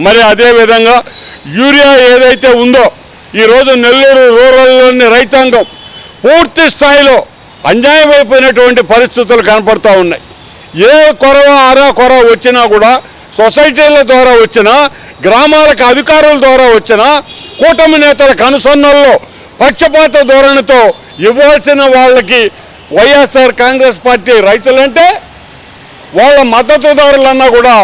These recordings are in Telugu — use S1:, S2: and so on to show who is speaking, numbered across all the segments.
S1: మరి అదేవిధంగా యూరియా ఏదైతే ఉందో ఈరోజు నెల్లూరు రూరల్లోని రైతాంగం పూర్తి స్థాయిలో అన్యాయమైపోయినటువంటి పరిస్థితులు కనపడుతూ ఉన్నాయి. ఏ కొరవ అరా కొర వచ్చినా కూడా సొసైటీల ద్వారా వచ్చినా గ్రామాలకు అధికారుల ద్వారా వచ్చినా కూటమి నేతల కనుసన్నల్లో పక్షపాత ధోరణితో ఇవ్వాల్సిన వాళ్ళకి వైఎస్ఆర్ కాంగ్రెస్ పార్టీ రైతులంటే వాళ్ళ మద్దతుదారులన్నా కూడా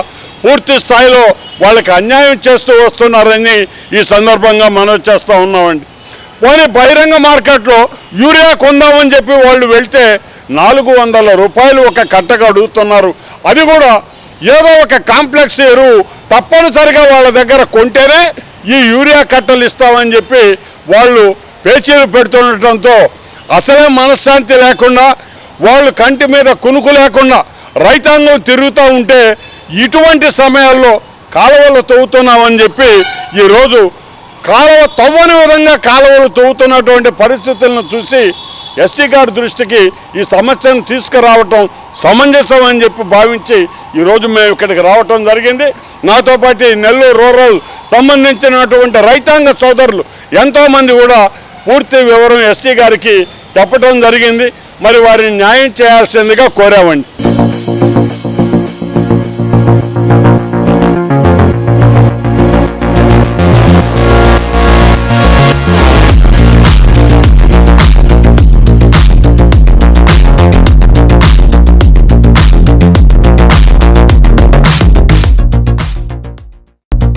S1: పూర్తి స్థాయిలో వాళ్ళకి అన్యాయం చేస్తూ వస్తున్నారని ఈ సందర్భంగా మనం చేస్తూ ఉన్నామండి. పోనీ బహిరంగ మార్కెట్లో యూరియా కొందామని చెప్పి వాళ్ళు వెళ్తే నాలుగు వందల రూపాయలు ఒక కట్టగా అడుగుతున్నారు. అది కూడా ఏదో ఒక కాంప్లెక్స్ ఎరువు తప్పనిసరిగా వాళ్ళ దగ్గర కొంటేనే ఈ యూరియా కట్టలు ఇస్తామని చెప్పి వాళ్ళు పేచీలు పెడుతుండటంతో అసలే మనశ్శాంతి లేకుండా వాళ్ళు కంటి మీద కునుకు లేకుండా రైతాంగం తిరుగుతూ ఉంటే ఇటువంటి సమయాల్లో కాలువలు తవ్వుతున్నామని చెప్పి ఈరోజు కాలువ తవ్వని విధంగా కాలువలు తవ్వుతున్నటువంటి పరిస్థితులను చూసి ఎస్టీ గారి దృష్టికి ఈ సమస్యను తీసుకురావటం సమంజసం అని చెప్పి భావించి ఈరోజు మేము ఇక్కడికి రావటం జరిగింది. నాతో పాటు నెల్లూరు రూరల్ సంబంధించినటువంటి రైతాంగ సోదరులు ఎంతోమంది కూడా పూర్తి వివరం ఎస్టీ గారికి చెప్పడం జరిగింది. మరి వారిని న్యాయం చేయాల్సిందిగా కోరామండి.